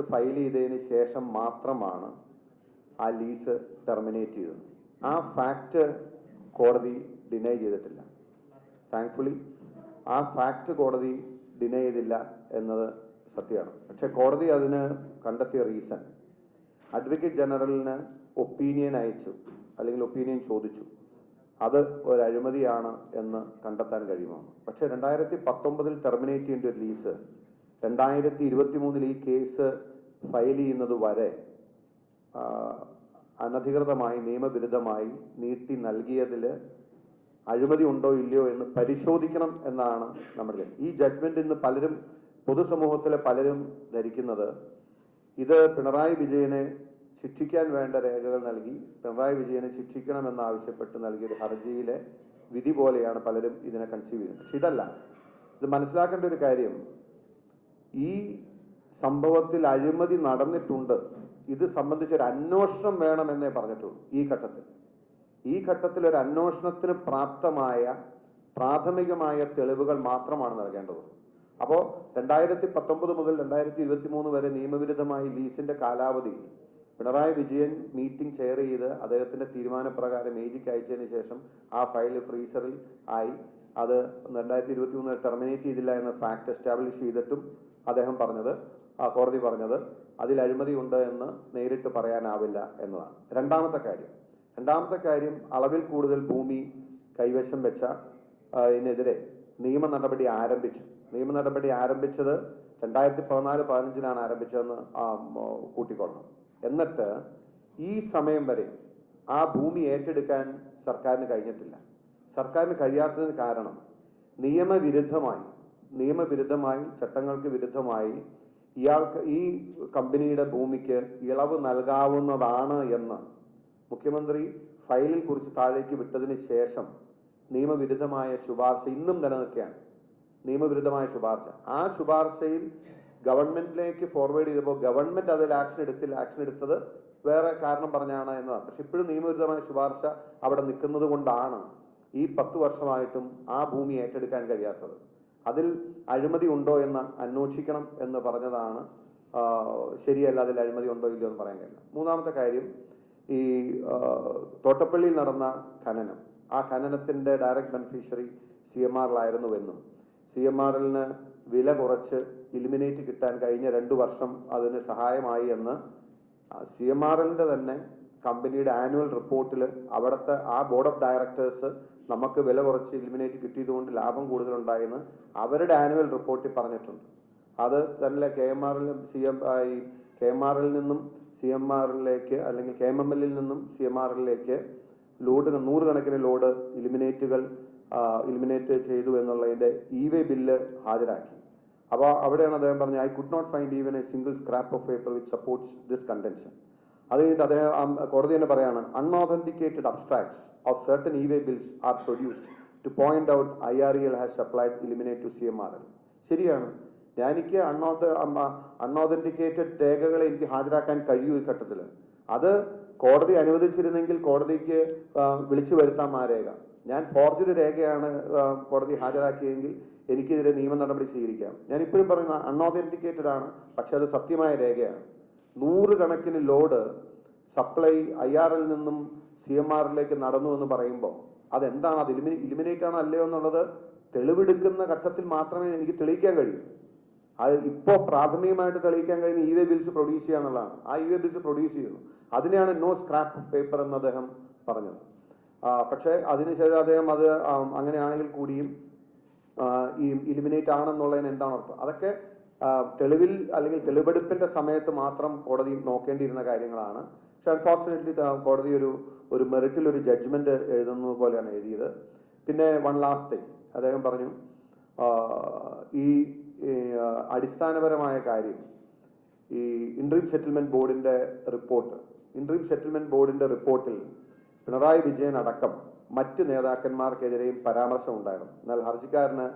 File ചെയ്തതിന് ശേഷം മാത്രമാണ് ആ ലീസ് ടെർമിനേറ്റ് ചെയ്തത്. ആ ഫാക്റ്റ് കോടതി ഡിനൈ ചെയ്തിട്ടില്ല. താങ്ക്ഫുള്ളി ആ ഫാക്റ്റ് കോടതി ഡിനൈ ചെയ്തില്ല എന്നത് സത്യമാണ്. പക്ഷെ കോടതി അതിന് കണ്ടെത്തിയ റീസൺ അഡ്വക്കേറ്റ് ജനറലിന് ഒപ്പീനിയൻ അയച്ചു അല്ലെങ്കിൽ ഒപ്പീനിയൻ ചോദിച്ചു. അത് ഒരു അഴിമതിയാണ് എന്ന് കണ്ടെത്താൻ കഴിയുമോ? പക്ഷേ രണ്ടായിരത്തി പത്തൊമ്പതിൽ ടെർമിനേറ്റ് ചെയ്യേണ്ട ഒരു ലീസ് രണ്ടായിരത്തി ഇരുപത്തി മൂന്നിൽ ഈ കേസ് ഫയൽ ചെയ്യുന്നത് വരെ അനധികൃതമായി നിയമവിരുദ്ധമായി നീട്ടി നൽകിയതിൽ അഴിമതി ഉണ്ടോ ഇല്ലയോ എന്ന് പരിശോധിക്കണം എന്നാണ് നമ്മുടെ ഈ ജഡ്ജ്മെന്റ് ഇന്ന് പലരും പൊതുസമൂഹത്തിലെ പലരും ധരിക്കുന്നത് ഇത് പിണറായി വിജയനെ ശിക്ഷിക്കാൻ വേണ്ട രേഖകൾ നൽകി പിണറായി വിജയനെ ശിക്ഷിക്കണമെന്നാവശ്യപ്പെട്ട് നൽകിയ ഒരു ഹർജിയിലെ വിധി പോലെയാണ് പലരും ഇതിനെ കൺസീവ് ചെയ്യുന്നത്. പക്ഷെ ഇതല്ല. ഇത് മനസ്സിലാക്കേണ്ട ഒരു കാര്യം ഈ സംഭവത്തിൽ അഴിമതി നടന്നിട്ടുണ്ട്. ഇത് സംബന്ധിച്ച് ഒരു അന്വേഷണം വേണമെന്നേ പറഞ്ഞിട്ടുള്ളൂ ഈ ഘട്ടത്തിൽ. ഈ ഘട്ടത്തിൽ ഒരു അന്വേഷണത്തിന് പ്രാപ്തമായ പ്രാഥമികമായ തെളിവുകൾ മാത്രമാണ് നൽകേണ്ടത്. അപ്പോൾ രണ്ടായിരത്തി പത്തൊമ്പത് മുതൽ രണ്ടായിരത്തി ഇരുപത്തി മൂന്ന് വരെ നിയമവിരുദ്ധമായി ലീസിന്റെ കാലാവധി പിണറായി വിജയൻ മീറ്റിംഗ് ചെയർ ചെയ്ത് അദ്ദേഹത്തിന്റെ തീരുമാനപ്രകാരം ഏജിക്ക് അയച്ചതിന് ശേഷം ആ ഫയൽ ഫ്രീസറിൽ ആയി. അത് രണ്ടായിരത്തി ഇരുപത്തി മൂന്ന് ടെർമിനേറ്റ് ചെയ്തില്ല എന്ന ഫാക്ട് എസ്റ്റാബ്ലിഷ് ചെയ്തിട്ടും അദ്ദേഹം പറഞ്ഞത് കോടതി പറഞ്ഞത് അതിൽ അഴിമതി ഉണ്ട് എന്ന് നേരിട്ട് പറയാനാവില്ല എന്നതാണ്. രണ്ടാമത്തെ കാര്യം രണ്ടാമത്തെ കാര്യം അളവിൽ കൂടുതൽ ഭൂമി കൈവശം വെച്ച ഇതിനെതിരെ നിയമ നടപടി ആരംഭിച്ചു. നിയമ നടപടി ആരംഭിച്ചത് രണ്ടായിരത്തി പതിനാല് പതിനഞ്ചിലാണ് ആരംഭിച്ചതെന്ന് കൂട്ടിക്കൊള്ളണം. എന്നിട്ട് ഈ സമയം വരെ ആ ഭൂമി ഏറ്റെടുക്കാൻ സർക്കാരിന് കഴിഞ്ഞിട്ടില്ല. സർക്കാരിന് കഴിയാത്തതിന് കാരണം നിയമവിരുദ്ധമായി നിയമവിരുദ്ധമായി ചട്ടങ്ങൾക്ക് വിരുദ്ധമായി ഇയാൾക്ക് ഈ കമ്പനിയുടെ ഭൂമിക്ക് ഇളവ് നൽകാവുന്നതാണ് എന്ന് മുഖ്യമന്ത്രി ഫയലിൽ കുറിച്ച് താഴേക്ക് വിട്ടതിന് ശേഷം നിയമവിരുദ്ധമായ ശുപാർശ ഇന്നും നിലനിൽക്കുകയാണ്. നിയമവിരുദ്ധമായ ശുപാർശ. ആ ശുപാർശയിൽ ഗവൺമെന്റിലേക്ക് ഫോർവേഡ് ചെയ്തപ്പോൾ ഗവൺമെന്റ് അതിൽ ആക്ഷൻ എടുത്തില്ല. ആക്ഷൻ എടുത്തത് വേറെ കാരണം പറഞ്ഞാണ് എന്നതാണ്. പക്ഷെ ഇപ്പോഴും നിയമവിരുദ്ധമായ ശുപാർശ അവിടെ നിൽക്കുന്നത് കൊണ്ടാണ്. ഈ പത്ത് വർഷമായിട്ടും ആ ഭൂമി ഏറ്റെടുക്കാൻ കഴിയാത്തത്. അതിൽ അഴിമതി ഉണ്ടോ എന്ന് അന്വേഷിക്കണം എന്ന് പറഞ്ഞതാണ് ശരിയല്ല അതിൽ അഴിമതി ഉണ്ടോ ഇല്ലയോ എന്ന് പറയാൻ കഴിയില്ല. മൂന്നാമത്തെ കാര്യം ഈ തോട്ടപ്പള്ളിയിൽ നടന്ന ഖനനം. ആ ഖനനത്തിന്റെ ഡയറക്റ്റ് ബെനിഫിഷ്യറി സി എം ആറിലായിരുന്നുവെന്നും സി എം ആറിന് വില കുറച്ച് ഇലിമിനേറ്റ് കിട്ടാൻ കഴിഞ്ഞ രണ്ട് വർഷം അതിന് സഹായമായി എന്ന് സി എം ആറിന്റെ തന്നെ കമ്പനിയുടെ ആനുവൽ റിപ്പോർട്ടിൽ അവിടുത്തെ ആ ബോർഡ് ഓഫ് ഡയറക്ടേഴ്സ് നമുക്ക് വില കുറച്ച് ഇലിമിനേറ്റ് കിട്ടിയതുകൊണ്ട് ലാഭം കൂടുതലുണ്ടായെന്ന് അവരുടെ ആനുവൽ റിപ്പോർട്ടിൽ പറഞ്ഞിട്ടുണ്ട്. അത് തന്നെ കെ എം ആറിൽ സി എം ഈ കെ എം ആറിൽ നിന്നും സി എം ആറിലേക്ക് അല്ലെങ്കിൽ കെ എം എം എല്ലിൽ നിന്നും സി എം ആറിലേക്ക് ലോഡ് നൂറുകണക്കിന് ലോഡ് ഇലിമിനേറ്റുകൾ ഇലിമിനേറ്റ് ചെയ്തു എന്നുള്ളതിന്റെ ഇ വേ ബില്ല് ഹാജരാക്കി. അപ്പോൾ അവിടെയാണ് അദ്ദേഹം പറഞ്ഞത് I could not find even a single scrap of paper which supports this contention അത് അദ്ദേഹം കോടതി തന്നെ പറയാണ് unauthenticated abstracts of certain e way bills are produced to point out I R L has supplied ilmenite to C M R L ശരിയാണ്. എനിക്ക് അൺഓത അൺഓതന്റിക്കേറ്റഡ് രേഖകളെ എനിക്ക് ഹാജരാക്കാൻ കഴിയൂ ഈ ഘട്ടത്തിൽ അത് കോടതി അനുവദിച്ചിരുന്നെങ്കിൽ കോടതിക്ക് വിളിച്ചു വരുത്താം ആ രേഖ. ഞാൻ ഫോർജറി രേഖയാണ് കോടതി ഹാജരാക്കിയെങ്കിൽ എനിക്കെതിരെ നിയമ നടപടി സ്വീകരിക്കാം. ഞാൻ ഇപ്പോഴും പറയുന്ന അൺഓതന്റിക്കേറ്റഡ് ആണ് പക്ഷെ അത് സത്യമായ രേഖയാണ്. നൂറുകണക്കിന് ലോഡ് സപ്ലൈ ഐ ആറിൽ നിന്നും സി എം ആറിലേക്ക് നടന്നു എന്ന് പറയുമ്പോൾ അതെന്താണ്? അത് ഇലിമിനേ ഇലിമിനേറ്റ് ആണ് അല്ലയോ എന്നുള്ളത് തെളിവെടുക്കുന്ന ഘട്ടത്തിൽ മാത്രമേ എനിക്ക് തെളിയിക്കാൻ കഴിയൂ. അത് ഇപ്പോൾ പ്രാഥമികമായിട്ട് തെളിയിക്കാൻ കഴിയുന്ന ഇ വെ ബിൽസ് പ്രൊഡ്യൂസ് ചെയ്യുക എന്നുള്ളതാണ്. ആ ഇ വേ ബിൽസ് പ്രൊഡ്യൂസ് ചെയ്യുന്നു. അതിനെയാണ് നോ സ്ക്രാപ്പ് പേപ്പർ എന്ന് അദ്ദേഹം പറഞ്ഞത്. പക്ഷേ അതിനുശേഷം അദ്ദേഹം അത് അങ്ങനെയാണെങ്കിൽ കൂടിയും ഈ ഇലിമിനേറ്റ് ആണെന്നുള്ളതിന് എന്താണ് അർത്ഥം? അതൊക്കെ തെളിവിൽ അല്ലെങ്കിൽ തെളിവെടുപ്പിന്റെ സമയത്ത് മാത്രം കോടതി നോക്കേണ്ടിയിരുന്ന കാര്യങ്ങളാണ്. പക്ഷെ അൺഫോർച്ചുനേറ്റ്ലി കോടതി ഒരു ഒരു മെറിറ്റിൽ ഒരു ജഡ്ജ്മെന്റ് എഴുതുന്നത് പോലെയാണ് എഴുതിയത്. പിന്നെ വൺ ലാസ്റ്റ് തിങ് അദ്ദേഹം പറഞ്ഞു ഈ അടിസ്ഥാനപരമായ കാര്യം ഈ ഇൻട്രീം സെറ്റിൽമെന്റ് ബോർഡിന്റെ റിപ്പോർട്ട് ഇൻട്രീം സെറ്റിൽമെന്റ് ബോർഡിന്റെ റിപ്പോർട്ടിൽ പിണറായി വിജയൻ അടക്കം മറ്റ് നേതാക്കന്മാർക്കെതിരെയും പരാമർശം ഉണ്ടായിരുന്നു. എന്നാൽ ഹർജിക്കാരന്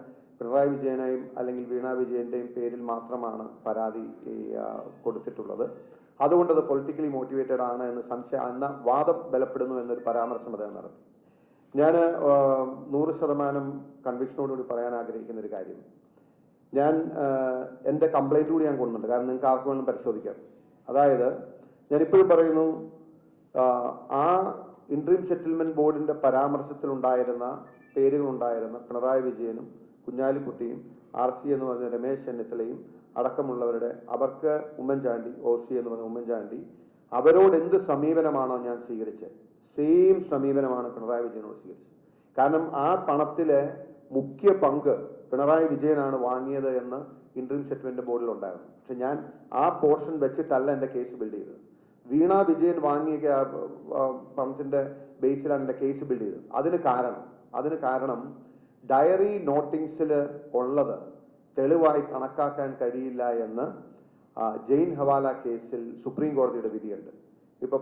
പിണറായി വിജയനെയും അല്ലെങ്കിൽ വീണ വിജയന്റെയും പേരിൽ മാത്രമാണ് പരാതി കൊടുത്തിട്ടുള്ളത്. അതുകൊണ്ട് അത് പൊളിറ്റിക്കലി മോട്ടിവേറ്റഡ് ആണ് എന്ന് സംശയം എന്ന വാദം ബലപ്പെടുന്നു എന്നൊരു പരാമർശം അദ്ദേഹം നടത്തി. ഞാൻ നൂറ് ശതമാനം കൺവിക്ഷനോടുകൂടി പറയാൻ ആഗ്രഹിക്കുന്ന ഒരു കാര്യം. ഞാൻ എന്റെ കംപ്ലൈന്റ് കൂടി ഞാൻ കൊണ്ടുണ്ട്. കാരണം നിങ്ങൾക്ക് ആർക്കും വേണം പരിശോധിക്കാം. അതായത് ഞാനിപ്പോഴും പറയുന്നു ആ, ഇൻട്രീം സെറ്റിൽമെന്റ് ബോർഡിന്റെ പരാമർശത്തിലുണ്ടായിരുന്ന പേരുകളുണ്ടായിരുന്ന പിണറായി വിജയനും കുഞ്ഞാലിക്കുട്ടിയും ആർ സി എന്ന് പറഞ്ഞ രമേശ് ചെന്നിത്തലയും അടക്കമുള്ളവരുടെ അവർക്ക് ഉമ്മൻചാണ്ടി ഒ സി എന്ന് പറഞ്ഞ ഉമ്മൻചാണ്ടി അവരോട് എന്ത് സമീപനമാണോ ഞാൻ സ്വീകരിച്ചത്? സെയിം സമീപനമാണ് പിണറായി വിജയനോട് സ്വീകരിച്ചത്. കാരണം ആ പണത്തിലെ മുഖ്യ പങ്ക് പിണറായി വിജയനാണ് വാങ്ങിയത് എന്ന് ഇൻട്രീം സെറ്റിൽമെന്റ് ബോർഡിൽ ഉണ്ടായിരുന്നു പക്ഷെ ഞാൻ ആ പോർഷൻ വെച്ചിട്ടല്ല എന്റെ കേസ് ബിൽഡ് ചെയ്തത്. വീണ വിജയൻ വാങ്ങിയ പണത്തിന്റെ ബേസിലാണ് എന്റെ കേസ് ബിൽഡ് ചെയ്തത്. അതിന് കാരണം അതിന് കാരണം ഡയറി നോട്ടിങ്സിൽ ഉള്ളത് തെളിവായി കണക്കാക്കാൻ കഴിയില്ല എന്ന് ജെയിൻ ഹവാല കേസിൽ സുപ്രീം കോടതിയുടെ വിധിയുണ്ട്. ഇപ്പൊ